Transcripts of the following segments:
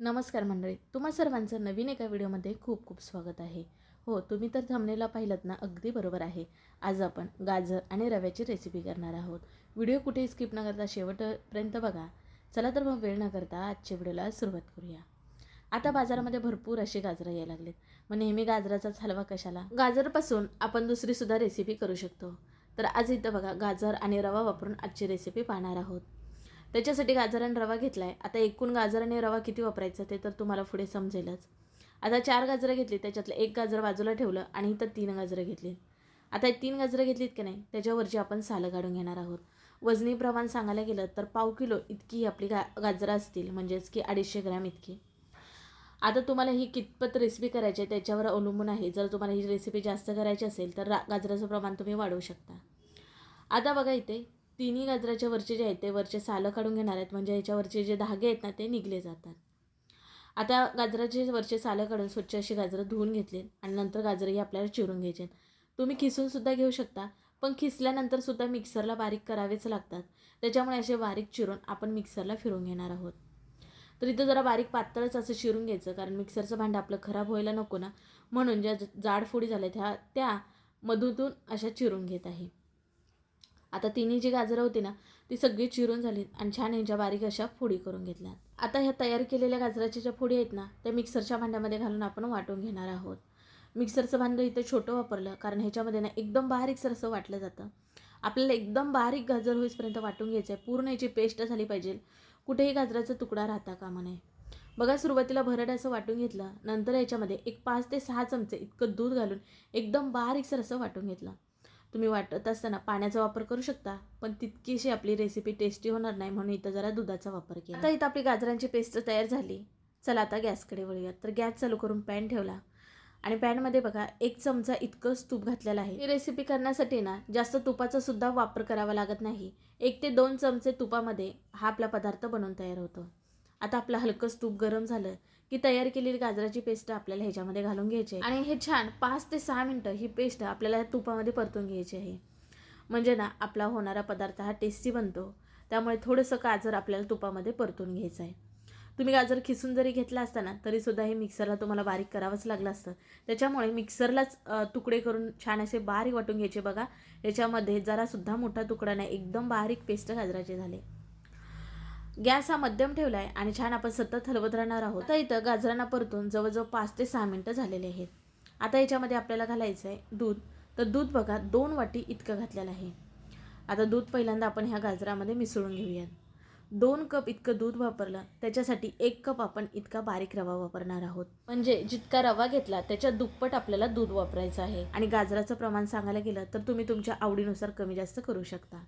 नमस्कार मंडळी तुम्हा सर्वांचं नवीन एका व्हिडिओमध्ये खूप खूप स्वागत आहे. हो तुम्ही तर थांबलेला पाहिलं ना अगदी बरोबर आहे. आज आपण गाजर आणि रव्याची रेसिपी करणार आहोत. व्हिडिओ कुठेही स्किप न करता शेवटपर्यंत बघा. चला तर मग वेळ न करता आजच्या व्हिडिओला सुरुवात करूया. आता बाजारामध्ये भरपूर अशी गाजरं यायला लागलेत. मग नेहमी गाजराचाच हलवा कशाला? गाजरपासून आपण दुसरीसुद्धा रेसिपी करू शकतो. तर आज इथं बघा गाजर आणि रवा वापरून आजची रेसिपी पाहणार आहोत. त्याच्यासाठी गाजर आणि रवा घेतला आहे आता एकूण गाजर आणि रवा किती वापरायचा ते तर तुम्हाला पुढे समजेलच. आता चार गाजरं घेतली त्याच्यातलं एक गाजर बाजूला ठेवलं आणि इथं तीन गाजरं घेतली आता हे तीन गाजरं घेतलीत की नाही त्याच्यावरची आपण सालं काढून घेणार आहोत. वजनी प्रमाण सांगायला गेलं तर पाव किलो इतकी ही आपली गा गाजरं असतील म्हणजेच की अडीचशे ग्रॅम इतकी. आता तुम्हाला ही कितपत रेसिपी करायची आहे त्याच्यावर अवलंबून आहे. जर तुम्हाला ही रेसिपी जास्त करायची असेल तर रा गाजराचं प्रमाण तुम्ही वाढवू शकता. आता बघा इथे तिन्ही गाजराच्या वरचे जे आहेत ते वरचे सालं काढून घेणार आहेत. म्हणजे याच्यावरचे जे धागे आहेत ना ते निघले जातात. आता गाजराचे वरचे सालं काढून स्वच्छ अशी गाजरं धुवून घेतली आणि नंतर गाजरही आपल्याला चिरून घ्यायचे. तुम्ही खिसूनसुद्धा घेऊ शकता पण खिसल्यानंतरसुद्धा मिक्सरला बारीक करावेच लागतात. त्याच्यामुळे असे बारीक चिरून आपण मिक्सरला फिरून घेणार आहोत. तर इथं जरा बारीक पातळच असं चिरून घ्यायचं कारण मिक्सरचं भांडं आपलं खराब व्हायला नको ना. म्हणून ज्या जाडफोडी झाल्या त्या त्या मधूतून अशा चिरून घेत आहे. आता तिन्ही जी गाजरं होती ना ती सगळी चिरून झाली आणि छान यांच्या बारीक अशा फोडी करून घेतल्या आता ह्या तयार केलेल्या गाजराच्या ज्या फोडी आहेत ना त्या मिक्सरच्या भांड्यामध्ये घालून आपण वाटून घेणार आहोत. मिक्सरचं भांडं इथं छोटं वापरलं कारण ह्याच्यामध्ये ना एकदम बारीकसर असं वाटलं जातं. आपल्याला एकदम बारीक गाजर होईपर्यंत वाटून घ्यायचं आहे पूर्ण याची पेस्ट झाली पाहिजे. कुठेही गाजराचा तुकडा राहता कामा नये. बघा सुरुवातीला भरड असं वाटून घेतलं नंतर याच्यामध्ये एक पाच ते सहा चमचे इतकं दूध घालून एकदम बारीकसर असं वाटून घेतलं. तुम्ही वाटत असताना पाण्याचा वापर करू शकता पण तितकीशी आपली रेसिपी टेस्टी होणार नाही म्हणून इथं जरा दुधाचा वापर केला. आता इथं आपली गाजरांची पेस्ट तयार झाली. चला आता गॅसकडे वळूया तर गॅस चालू करून पॅन ठेवला. आणि पॅनमध्ये बघा एक चमचा इतकंच तूप घातलेलं आहे. ही रेसिपी करण्यासाठी ना जास्त तुपाचा सुद्धा वापर करावा लागत नाही. एक ते दोन चमचे तुपामध्ये हा आपला पदार्थ बनवून तयार होतो. आता आपलं हलकंच तूप गरम झालं. की तयार केलेली गाजराची पेस्ट आपल्याला ह्याच्यामध्ये घालून घ्यायची आहे. आणि हे छान पाच ते सहा मिनटं ही पेस्ट आपल्याला तुपामध्ये परतून घ्यायची आहे. म्हणजे ना आपला होणारा पदार्थ हा टेस्टी बनतो. त्यामुळे थोडंसं गाजर आपल्याला तुपामध्ये परतून घ्यायचं आहे. तुम्ही गाजर खिसून जरी घेतला असताना तरीसुद्धा हे मिक्सरला तुम्हाला बारीक करावंच लागलं असतं. त्याच्यामुळे मिक्सरलाच तुकडे करून छान असे बारीक वाटून घ्यायचे बघा. याच्यामध्ये जरासुद्धा मोठा तुकडा नाही एकदम बारीक पेस्ट गाजराचे झाले. गॅस हा मध्यम ठेवला आहे आणि छान आपण सतत हलवत राहणार आहोत. तर इथं गाजरांना परतून जवळजवळ पाच ते सहा मिनटं झालेले आहेत. आता याच्यामध्ये आपल्याला घालायचं आहे दूध. तर दूध बघा दोन वाटी इतकं घातलेलं आहे. आता दूध पहिल्यांदा आपण ह्या गाजरामध्ये मिसळून घेऊयात. दोन कप इतकं दूध वापरलं त्याच्यासाठी एक कप आपण इतका बारीक रवा वापरणार आहोत. म्हणजे जितका रवा घेतला त्याच्या दुप्पट आपल्याला दूध वापरायचं आहे. आणि गाजराचं प्रमाण सांगायला गेलं तर तुम्ही तुमच्या आवडीनुसार कमी जास्त करू शकता.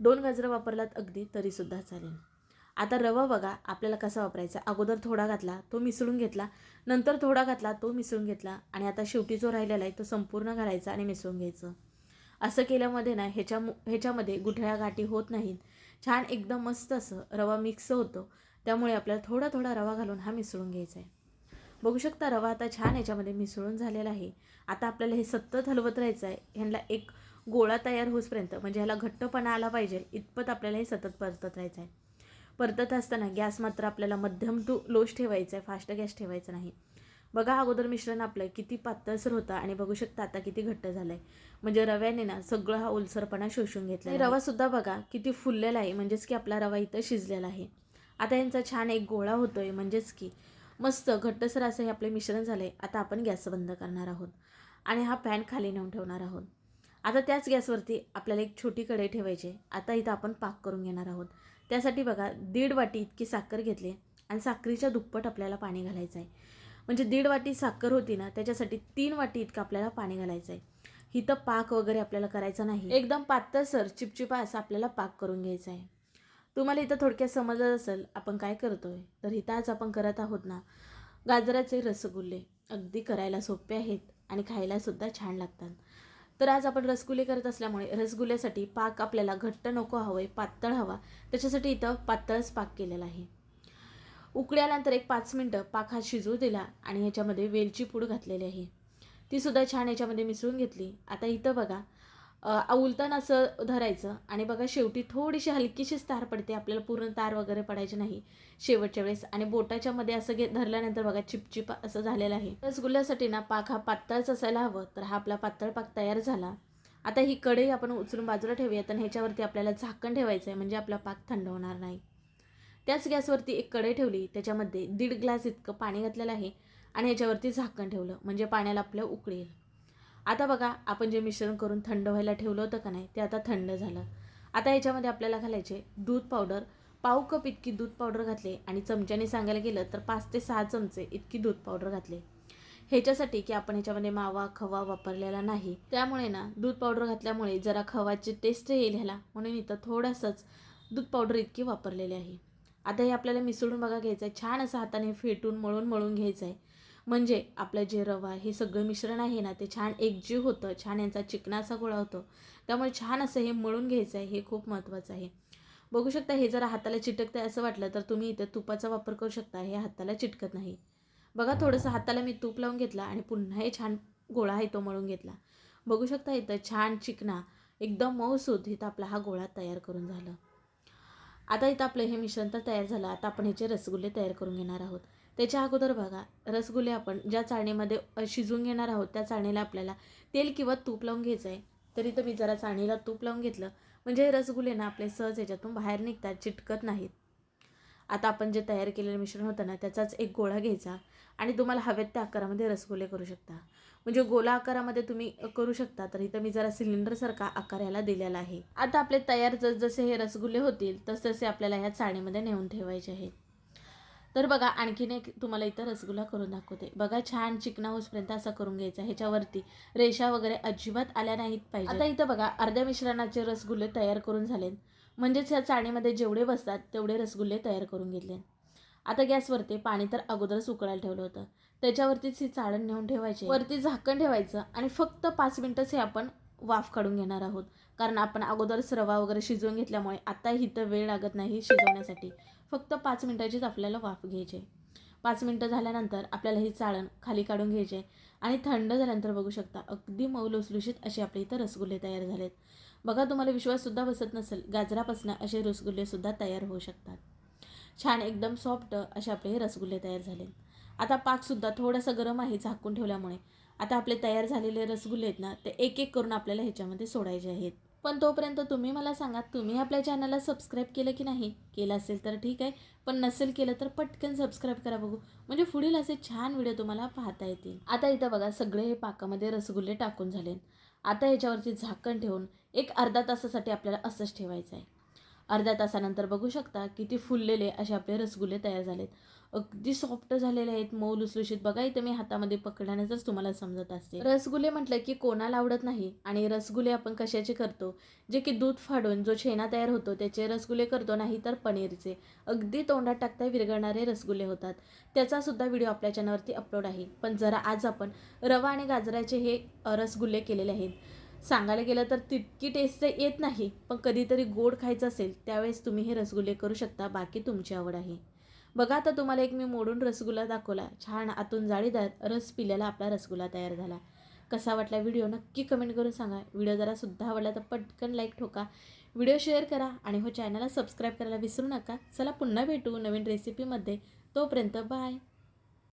दोन गाजरं वापरलात अगदी तरीसुद्धा चालेल. आता रवा बघा आपल्याला कसा वापरायचा? अगोदर थोडा घातला तो मिसळून घेतला. नंतर थोडा घातला तो मिसळून घेतला. आणि आता शेवटी जो राहिलेला आहे तो संपूर्ण घालायचा आणि मिसळून घ्यायचं. असं केल्यामध्ये ना ह्याच्या ह्याच्यामध्ये गुठळ्या गाठी होत नाहीत. छान एकदम मस्त असं रवा मिक्स होतो. त्यामुळे आपल्याला थोडा थोडा रवा घालून हा मिसळून घ्यायचा आहे. बघू शकता रवा आता छान याच्यामध्ये मिसळून झालेला आहे. आता आपल्याला हे सतत हलवत राहायचं आहे. ह्यांना एक गोळा तयार होसपर्यंत म्हणजे ह्याला घट्टपणा आला पाहिजे इतपत आपल्याला हे सतत परतत राहायचं आहे. परतत असताना गॅस मात्र आपल्याला मध्यम टू लोच ठेवायचा आहे फास्ट गॅस ठेवायचा नाही. बघा अगोदर मिश्रण आपलं किती पातळसर होतं आणि बघू शकता आता किती घट्ट झालं आहे म्हणजे रव्याने ना सगळं हा ओलसरपणा शोषून घेतला आहे. रवासुद्धा बघा किती फुललेला आहे. म्हणजेच की आपला रवा इथं शिजलेला आहे. आता यांचा छान एक गोळा होतो आहे म्हणजेच की मस्त घट्टसर असं हे आपले मिश्रण झालं आहे आता आपण गॅस बंद करणार आहोत. आणि हा पॅन खाली नेऊन ठेवणार आहोत. आता त्याच गॅसवरती आपल्याला एक छोटी कढई ठेवायची आता इथं आपण पाक करून घेणार आहोत. त्यासाठी बघा दीड वाटी इतकी साखर घेतली आणि साखरीच्या दुप्पट आपल्याला पाणी घालायचं आहे. म्हणजे दीड वाटी साखर होती ना त्याच्यासाठी तीन वाटी इतकं आपल्याला पाणी घालायचं आहे. इथं पाक वगैरे आपल्याला करायचा नाही. एकदम पातळसर चिपचिपा असा आपल्याला पाक करून घ्यायचा आहे. तुम्हाला इथं थोडक्यात समजलं असेल आपण काय करतो आहे तर इथं आज आपण करत आहोत ना गाजराचे रसगुल्ले. अगदी करायला सोपे आहेत आणि खायलासुद्धा छान लागतात. तर आज आपण रसगुल्ले करत असल्यामुळे रसगुल्ल्यासाठी पाक आपल्याला घट्ट नको हवं आहे पातळ हवा. त्याच्यासाठी इथं पातळच पाक केलेला आहे. उकड्यानंतर एक पाच मिनटं पाक हा शिजवू दिला आणि ह्याच्यामध्ये वेलची पूड घातलेली आहे. तीसुद्धा छान याच्यामध्ये मिसळून घेतली. आता इथं बघा उलताना असं धरायचं. आणि बघा शेवटी थोडीशी हलकीशीच तार पडते. आपल्याला पूर्ण तार वगैरे पडायची नाही शेवटच्या वेळेस. आणि बोटाच्या मध्ये असं घे धरल्यानंतर बघा चिपचिप असं झालेलं आहे. रसगुल्ल्यासाठी ना पाक हा पातळच असायला हवं. तर हा आपला पातळ पाक तयार झाला. आता ही कढई आपण उचलून बाजूला ठेवूया आणि ह्याच्यावरती आपल्याला झाकण ठेवायचं आहे म्हणजे आपला पाक थंड होणार नाही. त्याच गॅसवरती एक कढई ठेवली. त्याच्यामध्ये दीड ग्लास इतकं पाणी घातलेलं आहे. आणि ह्याच्यावरती झाकण ठेवलं. म्हणजे पाण्याला आपलं उकळेल. आता बघा आपण जे मिश्रण करून थंड व्हायला ठेवलं होतं का नाही ते आता थंड झालं. आता याच्यामध्ये आपल्याला घालायचे दूध पावडर. पाव कप इतकी दूध पावडर घातले आणि चमच्याने सांगायला गेलं तर पाच ते सहा चमचे इतकी दूध पावडर घातले. ह्याच्यासाठी की आपण ह्याच्यामध्ये मावा खवा वापरलेला नाही. त्यामुळे ना दूध पावडर घातल्यामुळे जरा खवाची टेस्ट येईल ह्याला. म्हणून इथं थोडंसंच दूध पावडर इतकी वापरलेली आहे. आता हे आपल्याला मिसळून बघा घ्यायचं आहे छान असं हाताने फेटून मळून मळून घ्यायचं आहे म्हणजे आपलं जे रवा हे सगळं मिश्रण आहे ना ते छान एकजीव होतं छान यांचा चिकना असा गोळा होतो. त्यामुळे छान असं हे मळून घ्यायचं आहे हे खूप महत्त्वाचं आहे. बघू शकता हे जरा हाताला चिटकतं आहे असं वाटलं तर तुम्ही इथं तुपाचा वापर करू शकता हे हाताला चिटकत नाही. बघा थोडंसं हाताला मी तूप लावून घेतला आणि पुन्हा हे छान गोळा आहे तो मळून घेतला. बघू शकता इथं छान चिकना एकदम मऊसूद इथं आपला हा गोळा तयार करून झाला. आता इथं आपलं हे मिश्रण तर तयार झालं. आता आपण ह्याचे रसगुल्ले तयार करून घेणार आहोत. त्याच्या अगोदर बघा रसगुल्ले आपण ज्या चाळणीमध्ये शिजून शिजवून घेणार आहोत त्या चाळणीला आपल्याला तेल किंवा तूप लावून घ्यायचं आहे. तरी तर मी जरा चाळणीला तूप लावून घेतलं म्हणजे हे रसगुल्ले ना आपले सहज याच्यातून बाहेर निघतात चिटकत नाहीत. आता आपण जे तयार केलेलं मिश्रण होतं ना त्याचाच एक गोळा घ्यायचा आणि तुम्हाला हवेत त्या आकारामध्ये रसगुल्ले करू शकता. म्हणजे गोला आकारामध्ये तुम्ही करू शकता तर इथं मी जरा सिलेंडरसारखा आकार याला दिलेला आहे. आता आपले तयार जसजसे हे रसगुल्ले होतील तसतसे आपल्याला ह्या चाळणीमध्ये नेऊन ठेवायचे आहेत. तर बघा आणखीन एक तुम्हाला इथं रसगुल्ला करून दाखवते. बघा छान चिकना होसपर्यंत असा करून घ्यायचा ह्याच्यावरती रेषा वगैरे अजिबात आल्या नाहीत पाहिजे आता इथं बघा अर्ध्या मिश्रणाचे रसगुल्ले तयार करून झाले म्हणजेच ह्या चाळणीमध्ये जेवढे बसतात तेवढे रसगुल्ले तयार करून घेतले आता गॅसवरती पाणी तर अगोदरच उकळायला ठेवलं होतं. त्याच्यावरतीच ही चाळण नेऊन ठेवायची. वरती झाकण ठेवायचं आणि फक्त पाच मिनटंच हे आपण वाफ काढून घेणार आहोत. कारण आपण अगोदरच रवा वगैरे शिजवून घेतल्यामुळे आता इथं वेळ लागत नाही शिजवण्यासाठी. फक्त पाच मिनटाचीच आपल्याला वाफ घ्यायची आहे. पाच मिनटं झाल्यानंतर आपल्याला ही चाळण खाली काढून घ्यायची आहे. आणि थंड झाल्यानंतर बघू शकता अगदी मऊ लुसलुशीत असे आपले इथं रसगुल्ले तयार झालेत. बघा तुम्हाला विश्वाससुद्धा बसत नसेल गाजरापासून असे रसगुल्लेसुद्धा तयार होऊ शकतात. छान एकदम सॉफ्ट असे आपले हे रसगुल्ले तयार झाले आता पाकसुद्धा थोडासा गरम आहे झाकून ठेवल्यामुळे. आता आपले तयार झालेले रसगुल्ले आहेत ना ते एक एक करून आपल्याला ह्याच्यामध्ये सोडायचे आहेत. पण तोपर्यंत तुम्ही मला सांगा तुम्ही आपल्या चॅनलला सबस्क्राईब केलं की नाही? केलं असेल तर ठीक आहे पण नसेल केलं तर पटकन सबस्क्राईब करा बघू. म्हणजे पुढील असे छान व्हिडिओ तुम्हाला पाहता येतील. आता इथं बघा सगळे हे पाकामध्ये रसगुल्ले टाकून झाले आता ह्याच्यावरती झाकण ठेवून एक अर्धा तासासाठी आपल्याला असंच ठेवायचं आहे. अर्ध्या तासानंतर बघू शकता किती फुललेले असे आपले रसगुल्ले तयार झालेत. अगदी सॉफ्ट झालेले आहेत मऊ लुसलुशीत. बघा इथे मी हातामध्ये पकडण्याचंच तुम्हाला समजत असते. रसगुल्ले म्हटलं की कोणाला आवडत नाही आणि रसगुल्ले आपण कशाचे करतो? जे की दूध फाडून जो छेना तयार होतो त्याचे रसगुल्ले करतो नाही तर पनीरचे. अगदी तोंडात टाकता विरघळणारे रसगुल्ले होतात. त्याचा सुद्धा व्हिडिओ आपल्या चॅनलवरती अपलोड आहे. पण जरा आज आपण रवा आणि गाजराचे हे रसगुल्ले केलेले आहेत. सांगायला गेलं तर तितकी टेस्ट येत नाही पण कधीतरी गोड खायचं असेल त्यावेळेस तुम्ही हे रसगुल्ले करू शकता बाकी तुमची आवड आहे. बघा आता तुम्हाला एक मी मोडून रसगुल्ला दाखवला. छान आतून जाळीदार रस पिलेला आपला रसगुल्ला तयार झाला. कसा वाटला व्हिडिओ नक्की कमेंट करून सांगा. व्हिडिओ जरा सुद्धा आवडला तर पटकन लाईक ठोका. व्हिडिओ शेअर करा आणि हो चॅनलला सबस्क्राईब करायला विसरू नका. चला पुन्हा भेटू नवीन रेसिपीमध्ये तोपर्यंत बाय